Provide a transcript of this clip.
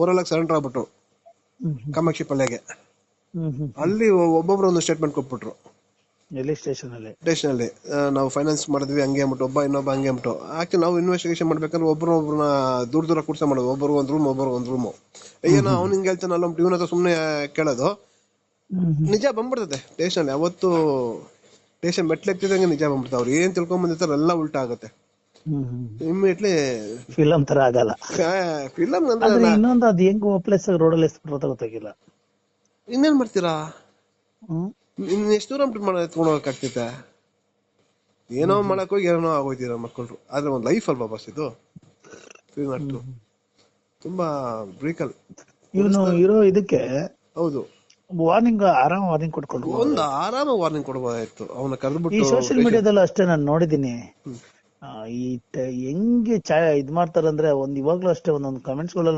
Oral surrender ಆಗ್ಬಿಟ್ರು. ಕಾಮಾಕ್ಷಿ ಪಲ್ಯಗೆ. ಅಲ್ಲಿ ಒಬ್ಬೊಬ್ರು ಒಂದು ಸ್ಟೇಟ್ಮೆಂಟ್ ಕೊಟ್ಬಿಟ್ರು. ಎಲ್ಲಿ ಸ್ಟೇಷನ್ ಅಲ್ಲಿ ಸ್ಟೇಷನ್ ಅಲ್ಲಿ ಆ, ನಾವು ಫೈನಾನ್ಸ್ ಮಾಡಿದ್ವಿ ಹಂಗೆ ಅಂದ್ಬಿಟ್ಟು ಒಬ್ಬ ಇನ್ನೊಬ್ಬ ಹಂಗೆ ಅಂದ್ಬಿಟ್ಟು. ಆಕ್ಚುಲಿ ನಾವು ಇನ್ವೆಸ್ಟಿಗೇಷನ್ ಮಾಡ್ಬೇಕಂದ್ರೆ ಒಬ್ರು ಒಬ್ರನ್ನ ದೂರ ದೂರ ಕೂರ್ಸ ಮಾಡೋದು. ಒಬ್ಬರು ಒಂದ್ ರೂಮ್ ಒಬ್ಬರು ಒಂದ್ ರೂಮು ಏನೋ ಅವ್ನು ಹಿಂಗೆ ಹೇಳ್ತಾನಲ್ಲ ಟ್ಯೂನ್ ಹತ್ರ ಸುಮ್ಮನೆ ಕೇಳೋದು. ನಿಜ ಬಂದ್ಬಿಡ್ತದೆ ಸ್ಟೇಷನ್ ಯಾವತ್ತು ಸ್ಟೇಷನ್ ಮೆಟ್ಲೆಕ್ತಿದಂಗೆ ನಿಜ ಬಂದ್ಬಿಡ್ತಾವೆ ಅವ್ರು ಏನ್ ತಿಳ್ಕೊಂಡ್ ಬಂದಿರ್ತಾರೆ ಎಲ್ಲ ಉಲ್ಟಾ ಆಗುತ್ತೆ. ಇಮಿಡಿಯೇಟ್ಲಿ ಫಿಲಂ ತರ ಆಗಲ್ಲ. ಫಿಲಂ ಅಂದ್ರೆ ಇನ್ನೊಂದು ಅದು ಹೆಂಗ್ ಪ್ಲೇಸ್ ರೋಡಲ್ಲಿ ಎಸ್ಬಿಟ್ರು ಗೊತ್ತಾಗಿಲ್ಲ. ಇನ್ನೇನ್ ಮಾಡ್ತೀರಾ? ಹ್ಮ್. ಇನ್ ಎಷ್ಟು ದೂರ ಮಾಡ ಎತ್ಕೊಂಡು ಹೋಗಕ್ಕಾಗ್ತೈತೆ ಏನೋ ಮಾಡಕ್ ಹೋಗಿ ಏನೋ ಆಗೋಯ್ತೀರ ಮಕ್ಕಳು ಆದ್ರೆ ಒಂದ್ ಲೈಫ್ ಅಲ್ವಾ ಬಸ್ ಇದು. ತುಂಬಾ ಬ್ರೀಕಲ್ ಇವನು ಇರೋ ಇದಕ್ಕೆ ಹೌದು. ವಾರ್ನಿಂಗ್ ಆರಾಮ ವಾರ್ನಿಂಗ್ ಕೊಟ್ಕೊಂಡು ಒಂದು ಆರಾಮ ವಾರ್ನಿಂಗ್ ಕೊಡ್ಬೋದಾಯ್ತು. ಅವನ ಈ ಕರೆದ್ಬಿಟ್ಟು ಸೋಶಿಯಲ್ ಮೀಡಿಯಾದಲ್ಲೂ ಅಷ್ಟೇ ನಾನು ನೋಡಿದೀನಿ ಈ ಹೆಂಗೆ ಚ ಇದ್ ಮಾಡ್ತಾರಂದ್ರೆ ಒಂದ್ ಇವಾಗ್ಲೂ ಅಷ್ಟೇ ಒಂದೊಂದು ಕಮೆಂಟ್ಸ್